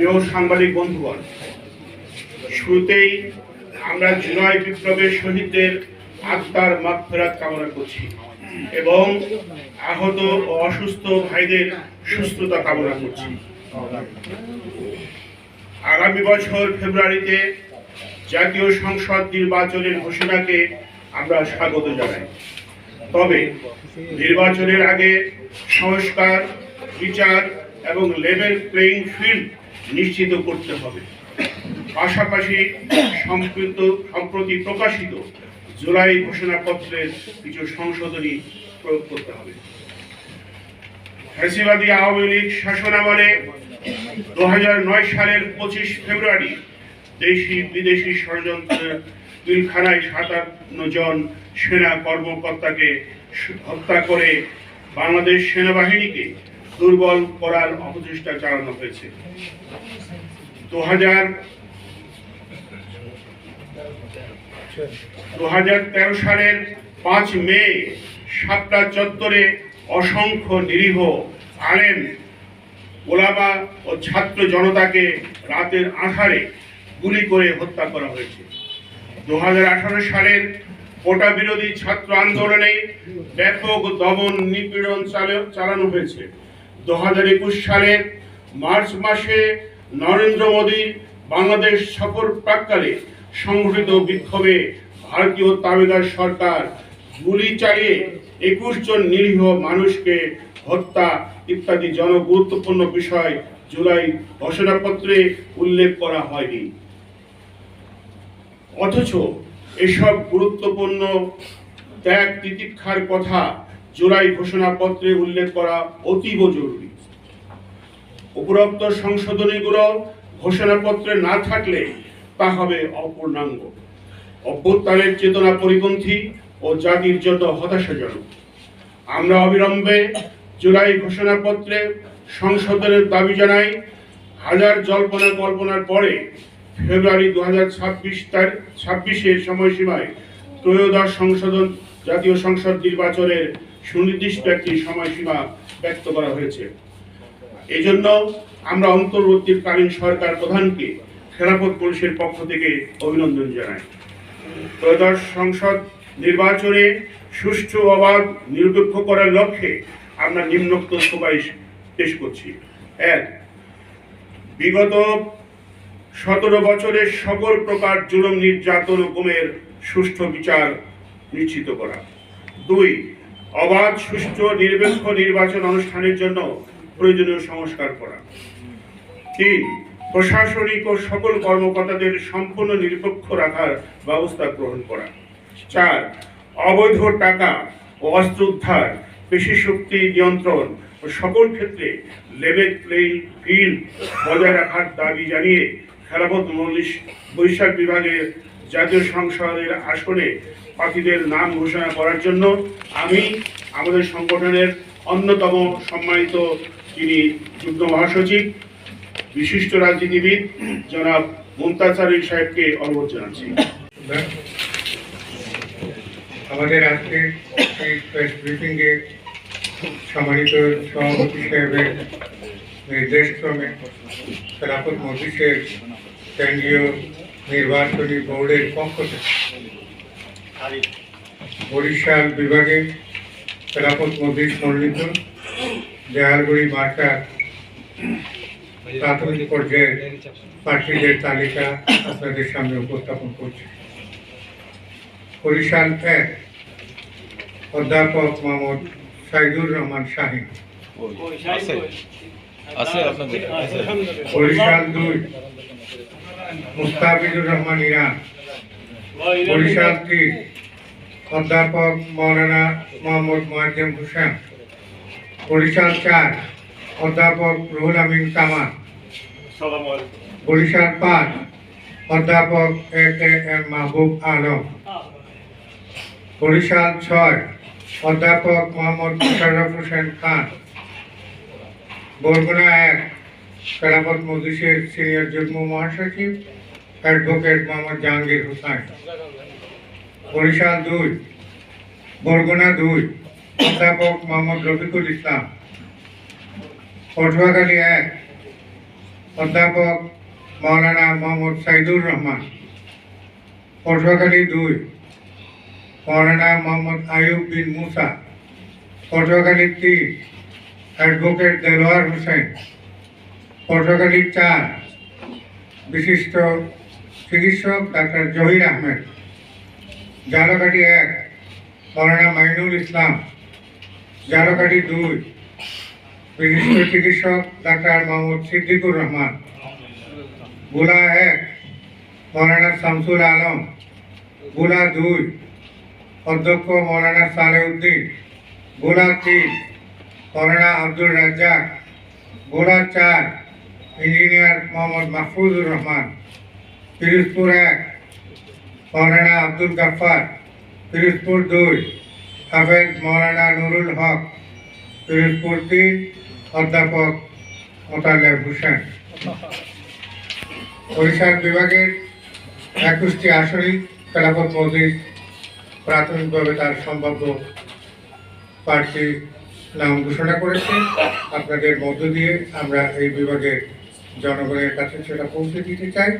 প্রিয় সাংবাদিক বন্ধুগণ, শুরুতেই আমরা জুলাই বিপ্লবের শহীদদের আত্মার মাগফেরাত কামনা করছি এবং আহত ও অসুস্থ ভাইদের সুস্থতা কামনা করছি। আগামী বছর ফেব্রুয়ারিতে জাতীয় সংসদ নির্বাচনের ঘোষণাকে আমরা স্বাগত জানাই। তবে নির্বাচনের আগে সংস্কার, বিচার এবং লেভেল প্লেইং ফিল্ড নিশ্চিত করতে হবে। পাশাপাশি সম্পৃক্ত সম্প্রতি প্রকাশিত জুলাই ঘোষণাপত্রের কিছু সংশোধনী প্রয়োগ করতে হবে। ফ্যাসিবাদী আওয়ামী লীগ শাসনামলে দু সালের পঁচিশ ফেব্রুয়ারি দেশি বিদেশি ষড়যন্ত্রের পিলখানায় সাতান্ন জন সেনা কর্মকর্তাকে হত্যা করে বাংলাদেশ সেনাবাহিনীকে দুর্বল করার অপচেষ্টা চালানো হয়েছে। দু হাজার দু হাজার তেরো সালের পাঁচ মে সাতটা চত্বরে অসংখ্য নিরীহ আলেম, ওলামা ও ছাত্র জনতাকে রাতের আধারে গুলি করে হত্যা করা হয়েছে। দু হাজার আঠারো সালের কোটা বিরোধী ছাত্র আন্দোলনে ব্যাপক দমন নিপীড়ন চালে- চালানো হয়েছে। দু সালের মার্চ মাসে নরেন্দ্র মোদী বাংলাদেশ সফর প্রাককালে সংঘটিত বিক্ষোভে ভারতীয় তাবেদার সরকার গুলি চালিয়ে একুশ জন নিরীহ মানুষকে হত্যা ইত্যাদি জনগুরুত্বপূর্ণ বিষয় জুলাই ঘোষণাপত্রে উল্লেখ করা হয়নি। অথচ এসব গুরুত্বপূর্ণ ত্যাগ তিতিক্ষার কথা জুলাই ঘোষণাপত্রে উল্লেখ করা অতীব জরুরি। উপরোক্ত সংশোধনীগুলো ঘোষণাপত্রে না থাকলে তা হবে অপূর্ণাঙ্গ। অভ্যুত্থানের চেতনা পরিপন্থী ও জাতির জন্য হতাশাজনক। আমরা অবিলম্বে জুলাই ঘোষণাপত্রে সংশোধনের দাবি জানাই, হাজার জল্পনা কল্পনার পরে ফেব্রুয়ারি দু হাজার ছাব্বিশ তারিখ ছাব্বিশের সময়সীমায় ত্রয়োদশ সংশোধন জাতীয় সংসদ নির্বাচনের সুনির্দিষ্ট একটি সময়সীমা ব্যক্ত করা হয়েছে। এই জন্য আমরা অন্তর্বর্তীকালীন সরকার প্রধানকে খেলাফত পুলিশের পক্ষ থেকে অভিনন্দন জানাই। ত্রয়োদশ সংসদ নির্বাচনে সুষ্ঠু অবাধ নিরপেক্ষ করার লক্ষ্যে আমরা নিম্নোক্ত সুপারিশ পেশ করছি। এক, বিগত সতেরো বছরের সকল প্রকার জুলুম, নির্যাতন ও সুষ্ঠু বিচার নিশ্চিত করা। দুই অবাধ, সুষ্ঠু, নিরপেক্ষ নির্বাচন অনুষ্ঠানের জন্য প্রয়োজনীয় সংস্কার করা। তিন, প্রশাসনিক ও সকল কর্মকর্তাদের সম্পূর্ণ নিরপেক্ষ রাখার ব্যবস্থা গ্রহণ করা। চার, অবৈধ টাকা ও অস্ত্র উদ্ধার, পেশি শক্তি নিয়ন্ত্রণ ও সকল ক্ষেত্রে লেভেল প্লেইং ফিল্ড বজায় রাখার দাবি জানিয়ে খেলাফত মল্লিশ বৈশাখ বিভাগের জাতীয় সংসদের আসনে প্রার্থীদের নাম ঘোষণা করার জন্য আমি আমাদের সংগঠনের অন্যতম সম্মানিত যিনি যুগ্ম মহাসচিব, বিশিষ্ট রাজনীতিবিদ জনাব মুমতাজ আলী সাহেবকে অনুরোধ জানাচ্ছি। আমাদের আজকে এই প্রেস ব্রিফিংয়ে সম্মানিত সভাপতি সাহেবের নির্দেশক্রমে খেলাফত মজলিসের কেন্দ্রীয় নির্বাচনী বোর্ডের পক্ষ থেকে বরিশাল বিভাগে খেলাফত মজলিস মনোনীত দেয়ালগুড়ি মার্কার প্রাথমিক পর্যায়ের প্রার্থীদের তালিকা আপনাদের সামনে উপস্থাপন করছি। বরিশাল এক অধ্যাপক মোহাম্মদ সাইদুর রহমান শাহিন বরিশাল দুই মুস্তাফিজুর রহমান ইরান তিন অধ্যাপক মৌলানা মোহাম্মদ মোয়াজ্জেম হোসেন বরিশাল চার, অধ্যাপক রুহুল আমিন কামাল বরিশাল পাঁচ, অধ্যাপক A K M Mahbub Alam Barishal ছয়, অধ্যাপক মোহাম্মদ মুশাররফ হোসেন খান, বরগুনা এক খেলাফত মজলিসের সিনিয়র যুগ্ম মহাসচিব, অ্যাডভোকেট মোহাম্মদ জাহাঙ্গীর হোসেন। বরিশাল দুই, বরগুনা দুই, অধ্যাপক মোহাম্মদ রফিকুল ইসলাম। পটুয়াখালী এক, অধ্যাপক মৌলানা মোহাম্মদ সাইদুর রহমান। পটুয়াখালী দুই মৌলানা মোহাম্মদ আয়ুব বিন মুসা। পটুয়াখালী তিন, অ্যাডভোকেট দেলোয়ার হোসেন। পটুয়াখালী চার বিশিষ্ট চিকিৎসক ডাক্তার জহির আহমেদ, জালকাঠি এক মৌলানা মাইনুল ইসলাম, জালকাঠি দুই, বিশিষ্ট চিকিৎসক ডাক্তার মোহাম্মদ সিদ্দিকুর রহমান ভোলা এক মৌলানা শামসুল আলম ভোলা দুই, অধ্যক্ষ মৌলানা সালেউদ্দিন ভোলা তিন মৌলানা আব্দুল রাজ্জাক ভোলা চার ইঞ্জিনিয়ার মোহাম্মদ মাহফুজুর রহমান, পিরোজপুর এক, মৌলানা আব্দুল গাফার পিরোজপুর দুই, হাফেজ মৌলানা নুরুল হক, পিরোজপুর তিন, অধ্যাপক মোতালেব হোসেন। ওড়িশার বিভাগের একুশটি আসনই খেলাফত মসজিদ প্রাথমিকভাবে তার সম্ভাব্য প্রার্থী নাম ঘোষণা করেছে। আপনাদের মধ্য দিয়ে আমরা এই বিভাগের জনগণের কাছে সেটা পৌঁছে দিতে চাই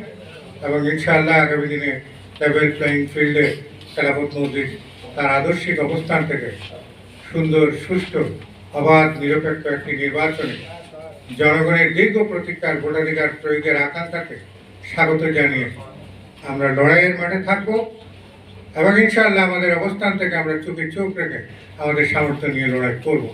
এবং ইনশাআল্লাহ আগামী দিনে লেভেল প্লেয়িং ফিল্ডে খেলাফত মসজিদ তার আদর্শিক অবস্থান থেকে সুন্দর, সুষ্ঠু, অবাধ, নিরপেক্ষ একটি নির্বাচনে জনগণের দীর্ঘ প্রতীক্ষার ভোটাধিকার প্রয়োগের আকাঙ্ক্ষাকে স্বাগত জানিয়ে আমরা লড়াইয়ের মাঠে থাকব এবং ইনশাআল্লাহ আমাদের অবস্থান থেকে আমরা চোখে চোখ রেখে আমাদের সামর্থ্য নিয়ে লড়াই করব।